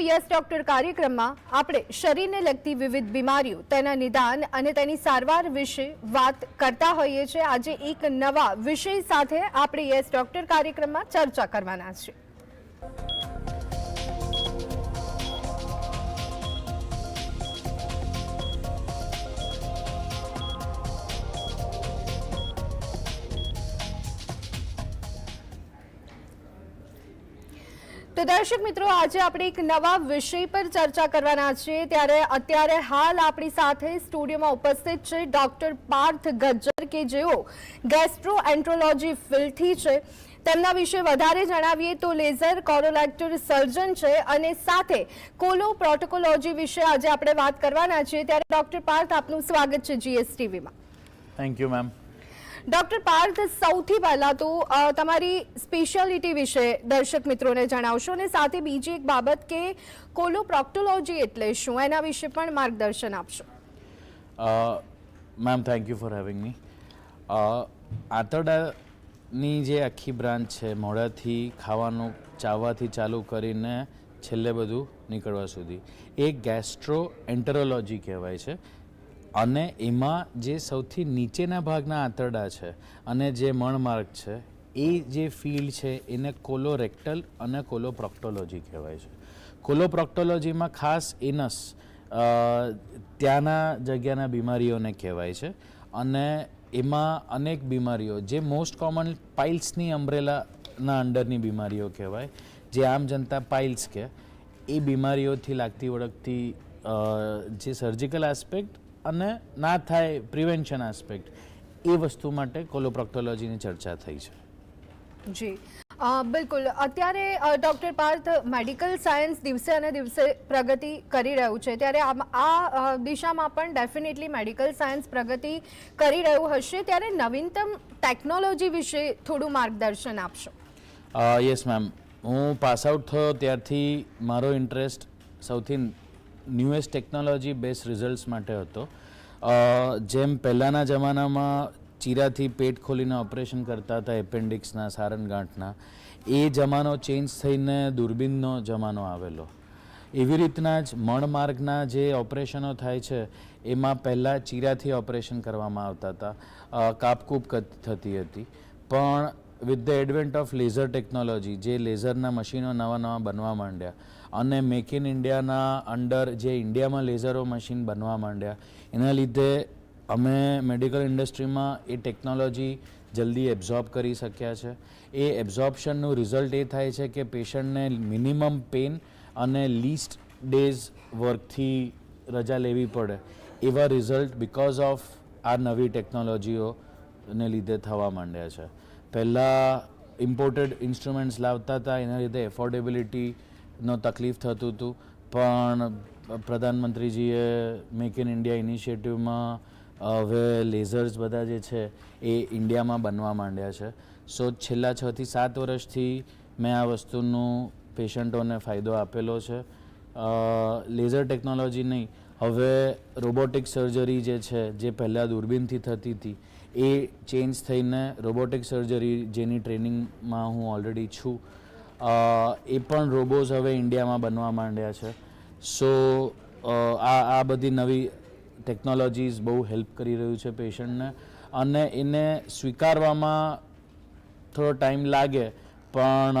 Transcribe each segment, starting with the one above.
Yes doctor કાર્યક્રમમાં આપણે શરીરને લગતી વિવિધ બીમારીઓ, તેના નિદાન અને તેની સારવાર વિશે વાત કરતા હોઈએ છીએ. આજે એક નવા વિષય સાથે આપણે યસ ડોક્ટર કાર્યક્રમમાં ચર્ચા કરવાના છીએ. તો દર્શક મિત્રો, આજે આપણે એક નવા વિષય પર ચર્ચા કરવાના છીએ ત્યારે અત્યારે હાલ આપણી સાથે સ્ટુડિયોમાં ઉપસ્થિત છે ડોક્ટર પાર્થ ગજ્જર, કે જેઓ ગેસ્ટ્રો એન્ટ્રોલોજી ફિલ્ડથી છે. તેમના વિશે વધારે જણાવીએ તો લેઝર કોરોલેક્ટર સર્જન છે અને સાથે કોલો પ્રોટોકોલોજી વિશે આજે આપણે વાત કરવાના છીએ. ત્યારે ડોક્ટર પાર્થ, આપનું સ્વાગત છે જીએસટીવીમાં thank you ma'am doctor Parth, સૌથી પહેલા તો તમારી સ્પેશિયાલિટી વિશે દર્શક મિત્રોને જણાવશો અને સાથે બીજી એક બાબત કે કોલોપ્રોક્ટોલોજી એટલે શું? એના વિશે પણ માર્ગદર્શન આપશો. Ma'am thank you for having me આંતરડાની જે આખી બ્રાન્ચ છે, મોઢાથી ખાવાનું ચાવવાથી ચાલુ કરીને છેલ્લે બધું નીકળવા સુધી. એ ગેસ્ટ્રો એન્ટરોલોજી કહેવાય છે. અને એમાં જે સૌથી નીચેના ભાગના આંતરડા છે અને જે મણમાર્ગ છે, એ જે ફિલ્ડ છે, એને કોલોરેક્ટલ અને કોલોપ્રોક્ટોલોજી કહેવાય છે. કોલોપ્રોક્ટોલોજીમાં ખાસ એનસ ત્યાંના જગ્યાના બીમારીઓને કહેવાય છે અને એમાં અનેક બીમારીઓ, જે મોસ્ટ કોમન પાઇલ્સની અમ્બ્રેલાના અંડરની બીમારીઓ કહેવાય, જે આમ જનતા પાઇલ્સ કે, એ બીમારીઓથી લાગતી, ઓળખતી જે સર્જિકલ આસ્પેક્ટ અને ના થાય પ્રિવેન્શન આસ્પેક્ટ એ વસ્તુ માટે કોલોપ્રોક્ટોલોજીની ચર્ચા થઈ છે. જી. બિલકુલ. અત્યારે ડૉક્ટર પાર્થ મેડિકલ સાયન્સ દિવસે અને દિવસે પ્રગતિ કરી રહ્યું છે. ત્યારે આ દિશામાં પણ ડેફિનેટલી મેડિકલ સાયન્સ પ્રગતિ કરી રહ્યું હશે. ત્યારે નવીનતમ ટેકનોલોજી વિશે થોડું માર્ગદર્શન આપશો. Yes ma'am. હું પાસ આઉટ થયો ત્યારથી મારો ઇન્ટરેસ્ટ સૌથી ન્યૂએસ્ટ ટેકનોલોજી બેસ્ટ રિઝલ્ટ્સ માટે હતો. જેમ પહેલાંના જમાનામાં ચીરાથી પેટ ખોલીને ઓપરેશન કરતા હતા એપેન્ડિક્સના સારણગાંઠના એ જમાનો ચેન્જ થઈને દૂરબીનનો જમાનો આવેલો. એવી રીતના જ મણમાર્ગના જે ઓપરેશનો થાય છે, એમાં પહેલાં ચીરાથી ઓપરેશન કરવામાં આવતા હતા. કાપકૂપ થતી હતી. પણ with the advent of laser technology જે લેઝરના મશીનો નવા નવા બનવા માંડ્યા. અને મેક ઇન ઇન્ડિયાના અંડર જે ઇન્ડિયામાં લેઝરો મશીન બનવા માંડ્યા. એના લીધે અમે મેડિકલ ઇન્ડસ્ટ્રીમાં એ ટેકનોલોજી જલ્દી એબ્ઝોર્બ કરી શક્યા છે. એ એબ્ઝોર્પ્શનનું રિઝલ્ટ એ થાય છે કે પેશન્ટને મિનિમમ પેન અને લીસ્ટ ડેઝ વર્કથી રજા લેવી પડે. એવા રિઝલ્ટ બિકોઝ ઓફ આ નવી ટેકનોલોજીઓને લીધે થવા માંડ્યા છે. પહેલાં ઇમ્પોર્ટેડ ઇન્સ્ટ્રુમેન્ટ્સ લાવતા હતા, એના લીધે એફોર્ડેબિલિટીનો તકલીફ થતું હતું. પણ પ્રધાનમંત્રીજીએ મેક ઇન ઇન્ડિયા ઇનિશિયેટિવમાં હવે લેઝર્સ બધા જે છે, એ ઇન્ડિયામાં બનવા માંડ્યા છે. સો છેલ્લા છથી સાત વર્ષથી મેં આ વસ્તુનું પેશન્ટોને ફાયદો આપેલો છે. લેઝર ટેકનોલોજી નહીં. હવે રોબોટિક સર્જરી જે છે, જે પહેલાં દૂરબીનથી થતી હતી એ ચેન્જ થઈને રોબોટિક સર્જરી જેની ટ્રેનિંગમાં હું ઓલરેડી છું. એ પણ રોબોઝ હવે ઇન્ડિયામાં બનવા માંડ્યા છે. સો આ આ બધી નવી ટેકનોલોજીઝ બહુ હેલ્પ કરી રહ્યું છે પેશન્ટને અને એને સ્વીકારવામાં થોડો ટાઈમ લાગે, પણ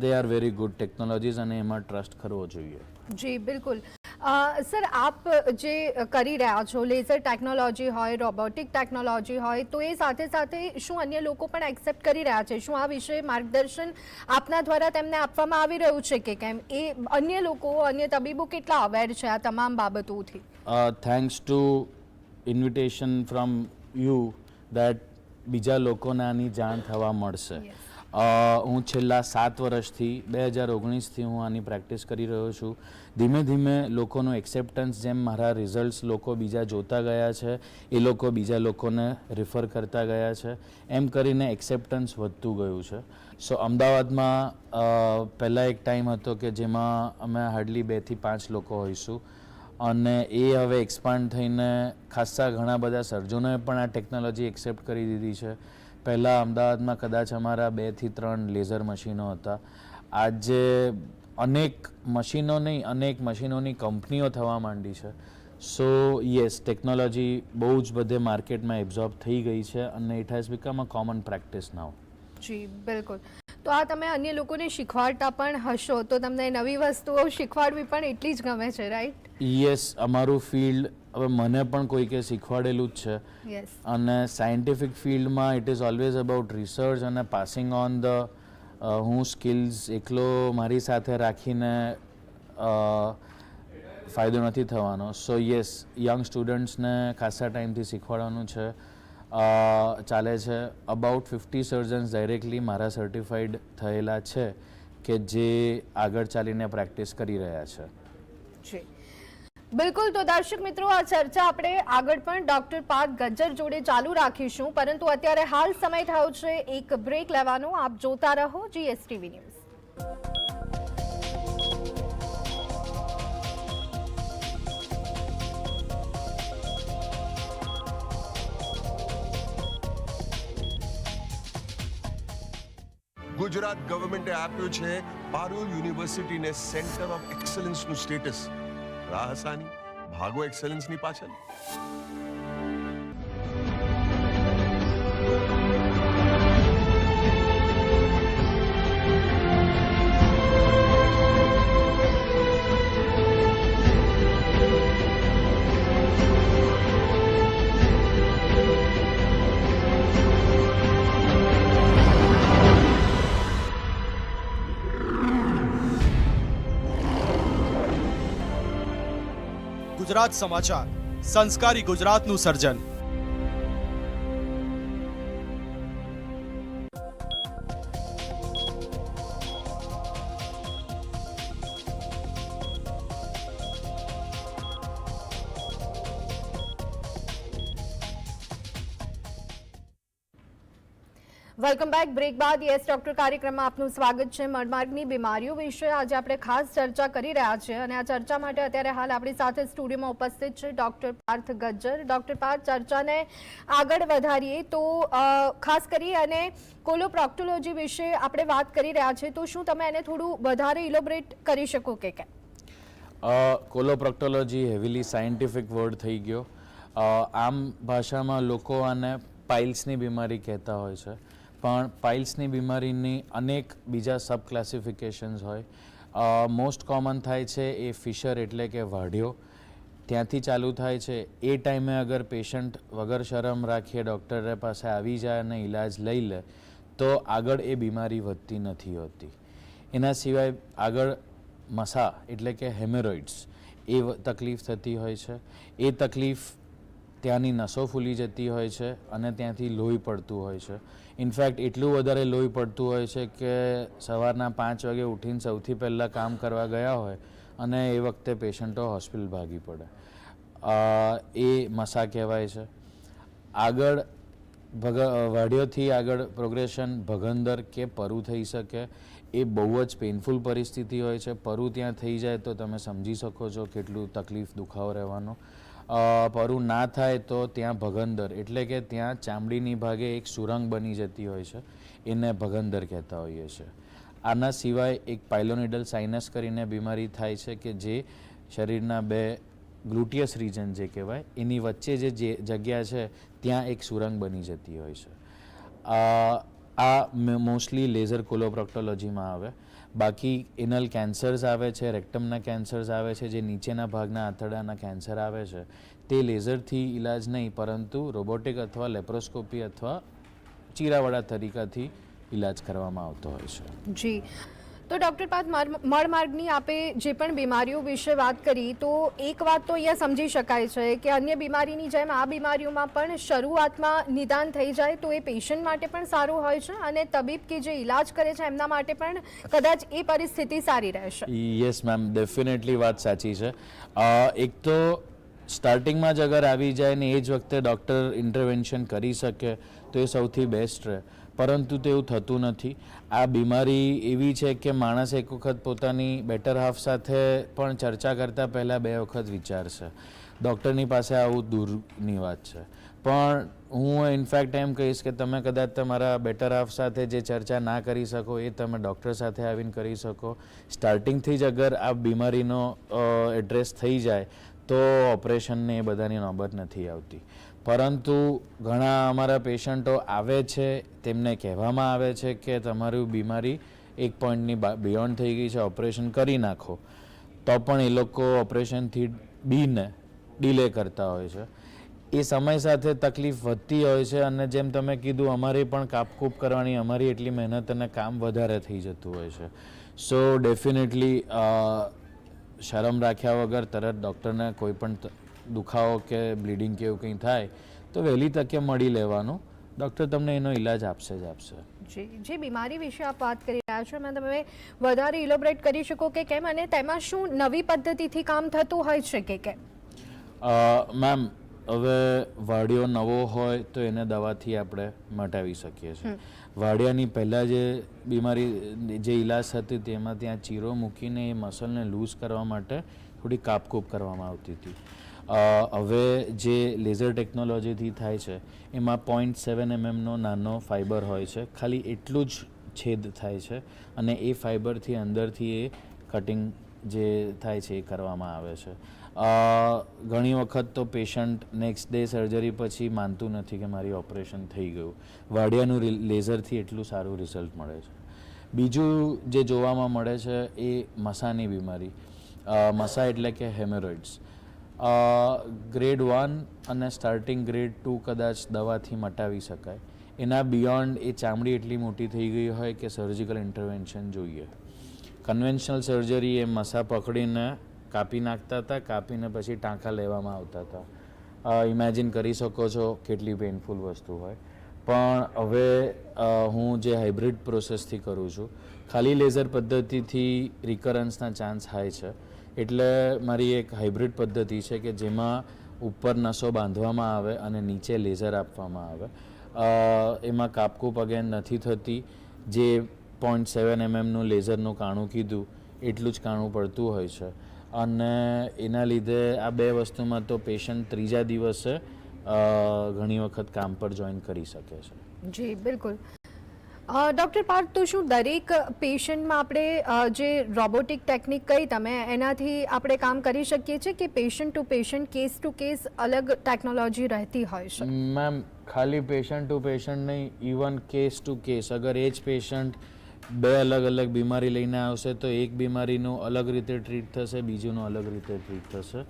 they are very good technologies અને એમાં ટ્રસ્ટ કરવો જોઈએ. જી, બિલકુલ. સર આપ જે કરી રહ્યા છો લેઝર ટેકનોલોજી હોય રોબોટિક ટેકનોલોજી હોય તો એ સાથે સાથે શું અન્ય લોકો પણ એક્સેપ્ટ કરી રહ્યા છે? શું આ વિશે માર્ગદર્શન આપના દ્વારા તેમને આપવામાં આવી રહ્યું છે કે કેમ? એ અન્ય લોકો અન્ય તબીબો કેટલા અવેર છે આ તમામ બાબતોથી? Thanks to invitation from you that બીજા લોકોને આની જાણ થવા મળશે. હું છેલ્લા સાત વર્ષથી, બે હજાર ઓગણીસથી હું આની પ્રેક્ટિસ કરી રહ્યો છું. ધીમે ધીમે લોકોનું એક્સેપ્ટન્સ જેમ મારા રિઝલ્ટ્સ લોકો બીજા જોતા ગયા છે, એ લોકો બીજા લોકોને રિફર કરતા ગયા છે. એમ કરીને એક્સેપ્ટન્સ વધતું ગયું છે. સો, અમદાવાદમાં પહેલાં એક ટાઈમ હતો કે જેમાં અમે હાર્ડલી બેથી પાંચ લોકો હોઈશું. અને એ હવે એક્સપાન્ડ થઈને ખાસ્સા ઘણા બધા સર્જનોએ પણ આ ટેકનોલોજી એક્સેપ્ટ કરી દીધી છે. પહેલાં અમદાવાદમાં કદાચ અમારા બેથી ત્રણ લેઝર મશીનો હતા. આજે અનેક મશીનો નહીં અનેક મશીનોની કંપનીઓ થવા માંડી છે. સો યસ ટેકનોલોજી બહુ જ બધે માર્કેટમાં એબ્ઝોર્બ થઈ ગઈ છે અને it has become a common practice now જી, બિલકુલ. તો આ તમે અન્ય લોકોને શીખવાડતા પણ હશો. તો તમને નવી વસ્તુઓ શીખવાડવી પણ એટલી જ ગમે છે રાઈટ યસ અમારું ફિલ્ડ હવે મને પણ કોઈકે શીખવાડેલું જ છે. અને સાયન્ટિફિક ફિલ્ડમાં it is always about research અને પાસિંગ ઓન ધ હું સ્કિલ્સ એકલો મારી સાથે રાખીને ફાયદો નથી થવાનો. સો યસ યંગ સ્ટુડન્ટ્સને ખાસા ટાઈમથી શીખવાડવાનું છે. ચાલે છે. અબાઉટ ફિફ્ટી સર્જન્સ ડાયરેક્ટલી મારા સર્ટિફાઈડ થયેલા છે કે જે આગળ ચાલીને પ્રેક્ટિસ કરી રહ્યા છે. જી. બિલકુલ, તો દર્શક મિત્રો, આ ચર્ચા આપણે આગળ પણ ડોક્ટર પાર્થ ગજ્જર જોડે ચાલુ રાખીશું. પરંતુ અત્યારે હાલ સમય થયો છે, એક બ્રેક લેવાનો. આપ જોતા રહો જીએસટીવી ન્યૂઝ ગુજરાત ગવર્મેન્ટે આપ્યું છે પારુલ યુનિવર્સિટીને સેન્ટર ઓફ એક્સલન્સનું સ્ટેટસ રાહસાની ભાગો એક્સલન્સની પાછળ. ગુજરાત સમાચાર. સંસ્કારી ગુજરાતનું સર્જન. વેલકમ બેક બ્રેક બાદ યસ ડોક્ટર કાર્યક્રમમાં આપનું સ્વાગત છે મળમાર્ગની બીમારીઓ વિશે આજે આપણે ખાસ ચર્ચા કરી રહ્યા છીએ અને આ ચર્ચા માટે અત્યારે હાલ આપણી સાથે સ્ટુડિયોમાં ઉપસ્થિત છે ડોક્ટર પાર્થ ગજ્જર ડોક્ટર પાર્થ ચર્ચાને આગળ વધારીએ તો ખાસ કરી અને કોલોપ્રોક્ટોલોજી વિશે આપણે વાત કરી રહ્યા છીએ તો શું તમે એને થોડું વધારે ઇલોબરેટ કરી શકો કે કેમ કોલોપ્રોક્ટોલોજી હેવીલી સાયન્ટિફિક વર્ડ થઈ ગયો આમ ભાષામાં લોકો આને પાઇલ્સની બીમારી કહેતા હોય છે પણ પાઇલ્સની બીમારીની અનેક બીજા સબ ક્લાસિફિકેશન્સ હોય. મોસ્ટ કોમન થાય છે એ ફિશર એટલે કે વાઢ્યો ત્યાંથી ચાલુ થાય છે એ ટાઈમે અગર પેશન્ટ વગર શરમ રાખીએ ડૉક્ટર પાસે આવી જાય અને ઈલાજ લઈ લે, તો આગળ એ બીમારી વધતી નથી હોતી. એના સિવાય આગળ મસા એટલે કે હેમેરોઇડ્સ એ તકલીફ થતી હોય છે. એ તકલીફ ત્યાંની નસો ફૂલી જતી હોય છે અને ત્યાંથી લોહી પડતું હોય છે. ઇનફેક્ટ એટલું વધારે લોહી પડતું હોય છે કે સવારના પાંચ વાગે ઉઠીને સૌથી પહેલાં કામ કરવા ગયા હોય અને એ વખતે પેશન્ટો હોસ્પિટલ ભાગી પડે. એ મસા કહેવાય છે. આગળ ભગ વાડિયોથી આગળ પ્રોગ્રેશન ભગંદર કે પરુ થઈ શકે, એ બહુ જ પેઇનફુલ પરિસ્થિતિ હોય છે. પરુ ત્યાં થઈ જાય તો તમે સમજી શકો છો કેટલું તકલીફ દુખાવો રહેવાનો. પરુ ના થાય તો ત્યાં ભગંદર. એટલે કે ત્યાં ચામડીની ભાગે એક સુરંગ બની જતી હોય છે. એને ભગંદર કહેતા હોઈએ છીએ આના સિવાય એક પાઇલોનિડલ સાઇનસ કરીને બીમારી થાય છે કે જે શરીરના બે ગ્લુટિયસ રીજન જે કહેવાય, એની વચ્ચે જે જગ્યા છે, ત્યાં એક સુરંગ બની જતી હોય છે. આ મોસ્ટલી લેઝર કોલોપ્રોક્ટોલોજીમાં આવે. બાકી એનલ કેન્સર્સ આવે છે, રેક્ટમના કેન્સર્સ આવે છે, જે નીચેના ભાગના આંતરડાના કેન્સર આવે છે. તે લેઝરથી ઈલાજ નહીં, પરંતુ રોબોટિક અથવા લેપ્રોસ્કોપી અથવા ચીરાવાળા તરીકાથી ઇલાજ કરવામાં આવતો હોય છે. જી. તો ડૉક્ટર પાર્થ મળમાર્ગની આપે જે પણ બીમારીઓ વિશે વાત કરી, તો એક વાત તો અહીંયા સમજી શકાય છે કે અન્ય બીમારીની જેમ આ બીમારીઓમાં પણ શરૂઆતમાં નિદાન થઈ જાય તો એ પેશન્ટ માટે પણ સારું હોય છે અને તબીબ કે જે ઈલાજ કરે છે એમના માટે પણ કદાચ એ પરિસ્થિતિ સારી રહેશે. યસ મેમ, ડેફિનેટલી વાત સાચી છે. એક તો સ્ટાર્ટિંગમાં જ અગર આવી જાય ને એ જ વખતે ડૉક્ટર ઇન્ટરવેન્શન કરી શકે, તો એ સૌથી બેસ્ટ રહે. પરંતુ તેવું થતું નથી. આ બીમારી એવી છે કે માણસ એક વખત પોતાની બેટર હાફ સાથે પણ ચર્ચા કરતાં પહેલાં બે વખત વિચારશે. ડૉક્ટરની પાસે આવું દૂરની વાત છે. પણ હું ઇનફેક્ટ એમ કહીશ કે તમે કદાચ તમારા બેટર હાફ સાથે જે ચર્ચા ના કરી શકો, એ તમે ડૉક્ટર સાથે આવીને કરી શકો. સ્ટાર્ટિંગથી જ અગર આ બીમારીનો એડ્રેસ થઈ જાય, તો ઓપરેશનને એ બધાની નોબત નથી આવતી. પરંતુ ઘણા અમારા પેશન્ટો આવે છે, તેમને કહેવામાં આવે છે કે તમારી બીમારી એક પોઈન્ટની બિયોન્ડ થઈ ગઈ છે, ઓપરેશન કરી નાખો. તો પણ એ લોકો ઓપરેશનથી બીને ડિલે કરતા હોય છે. એ સમય સાથે તકલીફ વધતી હોય છે અને જેમ તમે કીધું, અમારી પણ કાપકૂપ કરવાની, અમારી એટલી મહેનત અને કામ વધારે થઈ જતું હોય છે. સો ડેફિનેટલી શરમ રાખ્યા વગર તરત ડૉક્ટરને કોઈ પણ દુખાવો કે બ્લીડિંગ કે એવું કંઈ થાય તો વહેલી તકે મળી લેવાનું. ડૉક્ટર તમને એનો ઈલાજ આપશે જ આપશે. જે જે બીમારી વિશે આપ વાત કરી રહ્યા છો એમાં તમે વધારે ઇલોબરેટ કરી શકો કે કેમ અને તેમાં શું નવી પદ્ધતિથી કામ થતું હોય છે કે કેમ? મેમ હવે વાડિયો નવો હોય તો એને દવાથી આપણે મટાવી શકીએ છીએ. વાડિયાની પહેલાં જે બીમારી જે ઈલાજ હતી તેમાં ત્યાં ચીરો મૂકીને એ મસલને લૂઝ કરવા માટે થોડી કાપકૂપ કરવામાં આવતી હતી. હવે જે લેઝર ટેકનોલોજીથી થાય છે, એમાં પોઈન્ટ સેવન એમએમનો નાનો ફાઇબર હોય છે. ખાલી એટલું જ છેદ થાય છે અને એ ફાઇબરથી અંદરથી એ કટિંગ જે થાય છે એ કરવામાં આવે છે. ઘણી વખત તો પેશન્ટ નેક્સ્ટ ડે સર્જરી પછી માનતું નથી કે મારી ઓપરેશન થઈ ગયું. વાડિયાનું લેઝરથી એટલું સારું રિઝલ્ટ મળે છે. બીજું જે જોવામાં મળે છે એ મસાની બીમારી. મસા એટલે કે હેમરોઇડ્સ ગ્રેડ વન અને સ્ટાર્ટિંગ ગ્રેડ ટુ કદાચ દવાથી મટાવી શકાય. એના બિયોન્ડ એ ચામડી એટલી મોટી થઈ ગઈ હોય કે સર્જિકલ ઇન્ટરવેન્શન જોઈએ. કન્વેન્શનલ સર્જરી એ મસા પકડીને કાપી નાખતા હતા, કાપીને પછી ટાંકા લેવામાં આવતા હતા. ઇમેજિન કરી શકો છો કેટલી પેઇનફુલ વસ્તુ હોય. પણ હવે હું જે હાઇબ્રિડ પ્રોસેસથી કરું છું, ખાલી લેઝર પદ્ધતિથી રિકરન્સના ચાન્સ હાઈ છે. એટલે મારી એક હાઇબ્રિડ પદ્ધતિ છે કે જેમાં ઉપર નસો બાંધવામાં આવે અને નીચે લેઝર આપવામાં આવે. એમાં કાપકૂપ અગેન નથી થતી. જે પોઈન્ટ સેવન એમએમનું લેઝરનું કાણું કીધું, એટલું જ કાણું પડતું હોય છે. અને એના લીધે આ બે વસ્તુમાં તો પેશન્ટ ત્રીજા દિવસે ઘણી વખત કામ પર જોઈન કરી શકે છે. જી, બિલકુલ. ડૉક્ટર પાર્થ તો શું દરેક પેશન્ટમાં આપણે જે રોબોટિક ટેકનિક કહી તમે એનાથી આપણે કામ કરી શકીએ છીએ કે patient to patient case to case અલગ ટેકનોલોજી રહેતી હોય છે? મેમ ખાલી પેશન્ટ ટુ પેશન્ટ નહીં ઇવન કેસ ટુ કેસ. અગર એ જ પેશન્ટ બે અલગ અલગ બીમારી લઈને આવશે તો એક બીમારીનું અલગ રીતે ટ્રીટ થશે બીજુંનું અલગ રીતે ટ્રીટ થશે.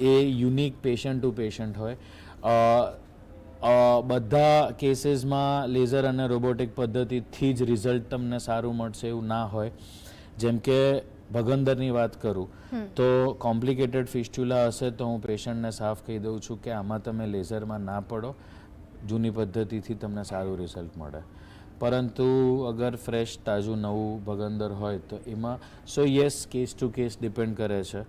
એ યુનિક પેશન્ટ ટુ પેશન્ટ હોય. બધા કેસીસમાં લેઝર અને રોબોટિક પદ્ધતિથી જ રિઝલ્ટ તમને સારું મળશે એવું ના હોય. જેમ કે ભગંદરની વાત કરું તો કોમ્પ્લિકેટેડ ફિસ્ટ્યુલા હશે તો હું પેશન્ટને સાફ કહી દઉં છું કે આમાં તમે લેઝરમાં ના પડો. જૂની પદ્ધતિથી તમને સારું રિઝલ્ટ મળે. પરંતુ અગર ફ્રેશ તાજું નવું ભગંદર હોય તો એમાં so yes case to case depend કરે છે.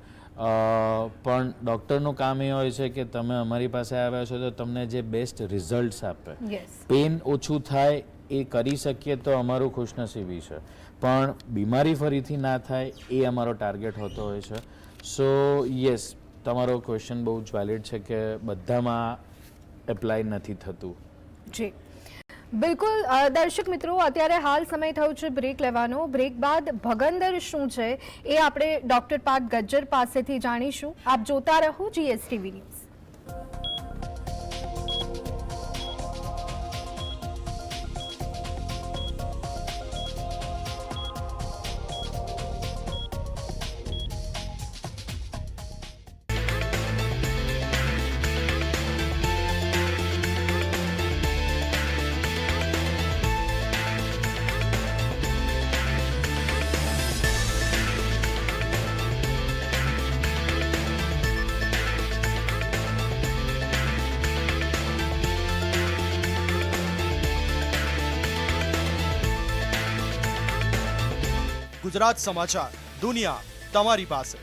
પણ ડૉક્ટરનું કામ એ હોય છે કે તમે અમારી પાસે આવ્યા છો તો તમને જે બેસ્ટ રિઝલ્ટ્સ આપે. પેન ઓછું થાય એ કરી શકીએ તો અમારું ખુશનસીબી છે. પણ બીમારી ફરીથી ના થાય એ અમારો ટાર્ગેટ હોતો હોય છે. સો યસ તમારો ક્વેશ્ચન બહુ જ વેલિડ છે કે બધામાં એપ્લાય નથી થતું. જી. બિલકુલ દર્શક મિત્રો, અત્યારે હાલ સમય થયો છે બ્રેક લેવાનો. બ્રેક બાદ ભગંદર શું છે એ આપણે ડોક્ટર પાર્થ ગજ્જર પાસેથી જાણીશું. આપ જોતા રહો જીએસટીવી ન્યૂઝ ગુજરાત સમાચાર દુનિયા તમારી પાસે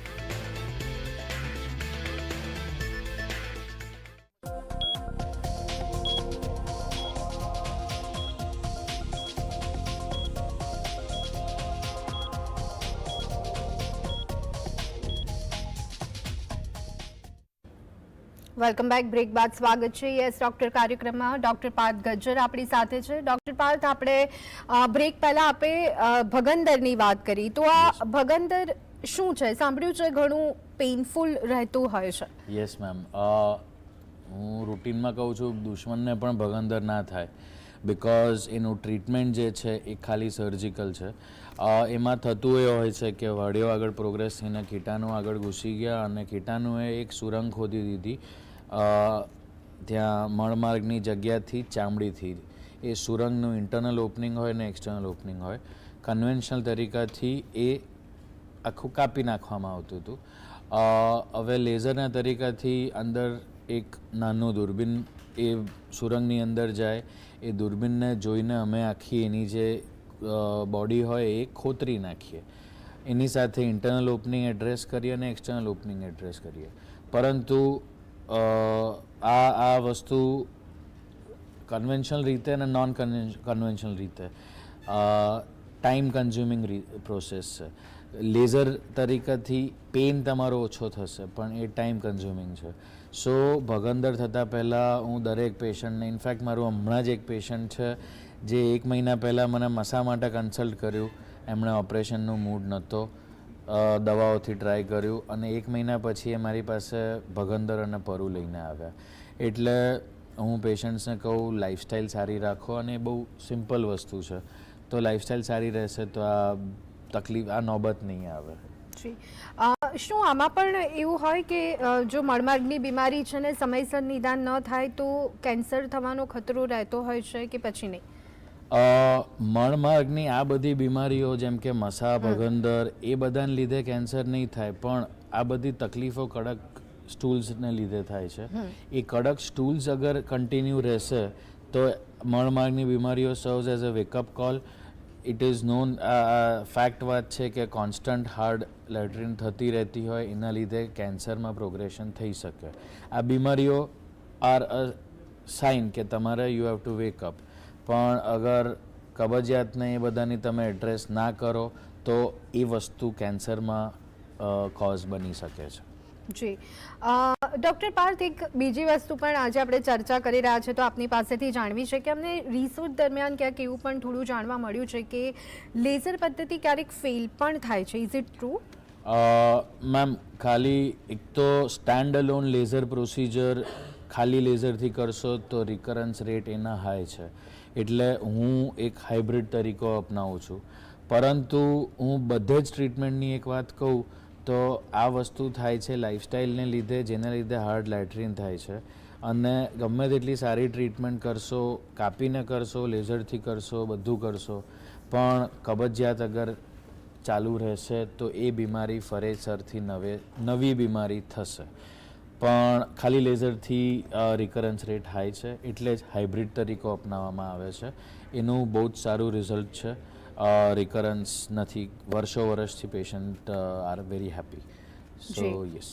વેલકમ બેક. બ્રેક બાદ સ્વાગત છે યસ ડોક્ટર કાર્યક્રમમાં. ડોક્ટર પાર્થ ગજ્જર આપણી સાથે છે. ડોક્ટર પાર્થ આપણે બ્રેક પહેલા આપે ભગંદરની વાત કરી. તો આ ભગંદર શું છે? સાંભળ્યું છે ઘણું પેઇનફુલ રહેતું હોય છે. યસ મેમ હું રૂટીનમાં કહું છું દુશ્મનને પણ ભગંદર ના થાય. બિકોઝ એનું ટ્રીટમેન્ટ જે છે એ ખાલી સર્જિકલ છે. એમાં થતું એ હોય છે કે વાડીઓ આગળ પ્રોગ્રેસ થઈને કીટાણુ આગળ ઘૂસી ગયા અને કીટાણુએ એક સુરંગ ખોદી દીધી. ત્યાં મળમાર્ગની જગ્યાથી ચામડીથી. એ સુરંગનું ઇન્ટરનલ ઓપનિંગ હોય ને એક્સટર્નલ ઓપનિંગ હોય. કન્વેન્શનલ તરીકાથી એ આખું કાપી નાખવામાં આવતું હતું. હવે લેઝરના તરીકાથી અંદર એક નાનું દૂરબીન એ સુરંગની અંદર જાય. એ દૂરબીનને જોઈને અમે આખી એની જે બોડી હોય એ ખોતરી નાખીએ. એની સાથે ઇન્ટરનલ ઓપનિંગ એડ્રેસ કરીએ અને એક્સટર્નલ ઓપનિંગ એડ્રેસ કરીએ. પરંતુ આ આ વસ્તુ કન્વેન્શનલ રીતે અને નોન કન્વેન્શનલ રીતે. ટાઈમ કન્ઝ્યુમિંગ પ્રોસેસ છે. લેઝર તરીકેથી પેઇન તમારો ઓછો થશે, પણ એ ટાઈમ કન્ઝ્યુમિંગ છે. સો ભગંદર થતાં પહેલાં હું દરેક પેશન્ટને ઇનફેક્ટ મારું હમણાં જ એક પેશન્ટ છે, જે એક મહિના પહેલાં મને મસા માટે કન્સલ્ટ કર્યું. એમણે ઓપરેશનનું મૂડ નહોતો. દવાઓથી ટ્રાય કર્યું અને એક મહિના પછી એ મારી પાસે ભગંદર અને પરુ લઈને આવ્યા. એટલે હું પેશન્ટ્સને કહું લાઇફસ્ટાઈલ સારી રાખો અને એ બહુ સિમ્પલ વસ્તુ છે. તો લાઇફસ્ટાઈલ સારી રહેશે તો આ તકલીફ, આ નોબત નહીં આવે. શું આમાં પણ એવું હોય કે જો મળમાર્ગની બીમારી છે ને સમયસર નિદાન ન થાય તો કેન્સર થવાનો ખતરો રહેતો હોય છે કે પછી નહીં? અ, મળમાર્ગની આ બધી બીમારીઓ જેમ કે મસા ભગંદર એ બધાને લીધે કેન્સર નહીં થાય પણ આ બધી તકલીફો કડક સ્ટૂલ્સને લીધે થાય છે. એ કડક સ્ટૂલ્સ અગર કન્ટિન્યુ રહેશે તો મણમાર્ગની બીમારીઓ serves as a wake up call it is known fact વાત છે કે કોન્સ્ટન્ટ હાર્ડ લેટ્રિન થતી રહેતી હોય એના લીધે કેન્સરમાં પ્રોગ્રેશન થઈ શકે. આ બીમારીઓ આર અ સાઇન કે તમારે યુ હેવ ટુ વેકઅપ પણ અગર કબજિયાતને એ બધાની તમે એડ્રેસ ના કરો તો એ વસ્તુ કેન્સરમાં કોઝ બની શકે છે. જી. ડૉક્ટર પાર્થ એક બીજી વસ્તુ પણ આજે આપણે ચર્ચા કરી રહ્યા છે તો આપની પાસેથી જાણવી છે કે અમને રિસર્ચ દરમિયાન ક્યાંક એવું પણ થોડું જાણવા મળ્યું છે કે લેઝર પદ્ધતિ ક્યારેક ફેલ પણ થાય છે. ઇઝ ઇટ ટ્રુ મેમ ખાલી એક તો સ્ટેન્ડ અલોન લેઝર પ્રોસિજર ખાલી લેઝરથી કરશો તો રિકરન્સ રેટ એના હાઈ છે. એટલે હું એક હાઇબ્રિડ તરીકો અપનાવું છું. પરંતુ હું બધે જ ટ્રીટમેન્ટની એક વાત કહું, તો આ વસ્તુ થાય છે લાઇફસ્ટાઈલને લીધે, જેના લીધે હાર્ડ લેટ્રિન થાય છે. અને ગમે તેટલી સારી ટ્રીટમેન્ટ કરશો, કાપીને કરશો, લેઝરથી કરશો, બધું કરશો, પણ કબજિયાત અગર ચાલુ રહેશે, તો એ બીમારી ફરેસરથી નવે, નવી બીમારી થશે. પણ ખાલી લેઝરથી રિકરન્સ રેટ હાઈ છે. એટલે જ હાઇબ્રિડ તરીકો અપનાવવામાં આવે છે. એનું બહુ જ સારું રિઝલ્ટ છે. રિકરન્સ નથી. વર્ષો વર્ષથી patient are very happy so yes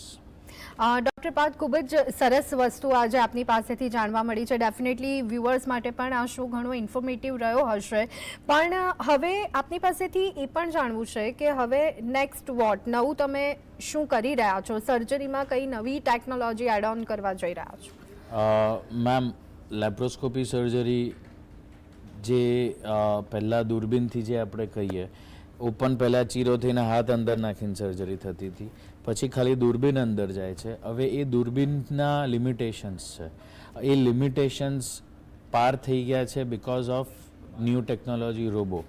doctor Parth, ખૂબ જ સરસ વસ્તુ આજે આપની પાસેથી જાણવા મળી છે. ડેફિનેટલી વ્યુઅર્સ માટે પણ આ શો ઘણો ઇન્ફોર્મેટિવ રહ્યો હશે. પણ હવે આપની પાસેથી એ પણ જાણવું છે કે હવે નેક્સ્ટ વોટ નવું તમે શું કરી રહ્યા છો? સર્જરીમાં કઈ નવી ટેકનોલોજી એડ ઓન કરવા જઈ રહ્યા છો? મેમ લેપ્રોસ્કોપી સર્જરી જે પહેલાં દૂરબીનથી જે આપણે કહીએ, ઓપન પહેલાં ચીરો થઈને હાથ અંદર નાખીને સર્જરી થતી હતી. પછી ખાલી દૂરબીન અંદર જાય છે. હવે એ દૂરબીનના લિમિટેશન્સ છે. એ લિમિટેશન્સ પાર થઈ ગયા છે because of new technology robo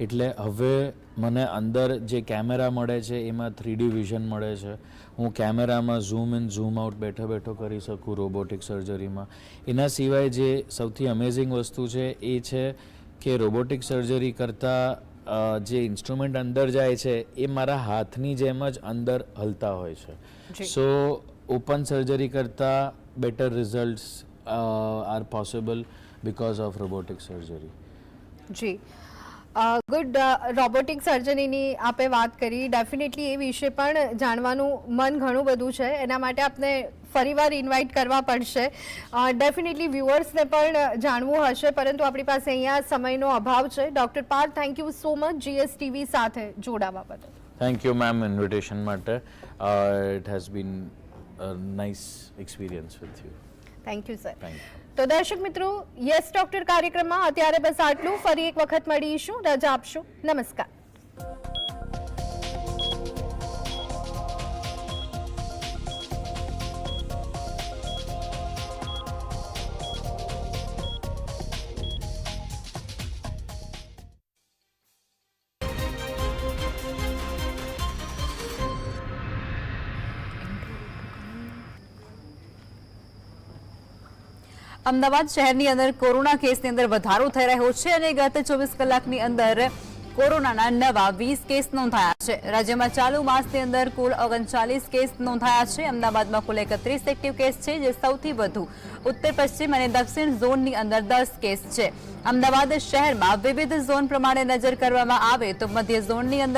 એટલે હવે મને અંદર જે કેમેરા મળે છે, એમાં થ્રીડી વિઝન મળે છે. હું કેમેરામાં ઝૂમ ઇન ઝૂમ આઉટ બેઠો બેઠો કરી શકું રોબોટિક સર્જરીમાં એના સિવાય જે સૌથી અમેઝિંગ વસ્તુ છે એ છે કે રોબોટિક સર્જરી કરતાં જે ઇન્સ્ટ્રુમેન્ટ અંદર જાય છે એ મારા હાથની જેમ જ અંદર હલતા હોય છે. સો ઓપન સર્જરી કરતાં better results are possible because of robotic surgery G. Good robotic સર્જરીની આપે વાત કરી. ડેફિનેટલી એ વિશે પણ જાણવાનું મન ઘણું બધું છે. એના માટે આપને ફરીવાર ઇન્વાઇટ કરવા પડશે. ડેફિનેટલી વ્યુઅર્સને પણ જાણવું હશે પરંતુ આપણી પાસે અહીંયા સમયનો અભાવ છે. Doctor Parth thank you so much GSTV સાથે જોડાવા બદલ. થેન્ક યુ મેમ ઇન્વિટેશન માટે. It has been nice experience with you thank you sir thank you તો દર્શક મિત્રો, યસ ડોક્ટર કાર્યક્રમમાં અત્યારે બસ આટલું. ફરી એક વખત મળીશું. રજા આપશું. નમસ્કાર. અમદાવાદ શહેરની અંદર કોરોના કેસની અંદર વધારો થઈ રહ્યો છે અને ગત ચોવીસ કલાકની અંદર કોરોનાના નવા વીસ કેસ નોંધાયા છે. રાજ્યમાં ચાલુ માસની અંદર કુલ ઓગણચાલીસ કેસ નોંધાયા છે. અમદાવાદમાં કુલ એકત્રીસ એક્ટિવ કેસ છે, જે સૌથી વધુ ઉત્તર, પશ્ચિમ અને દક્ષિણ ઝોનની અંદર દસ કેસ છે. અમદાવાદ શહેરમાં વિવિધ ઝોન પ્રમાણે નજર કરવામાં આવે તો મધ્ય ઝોનની અંદર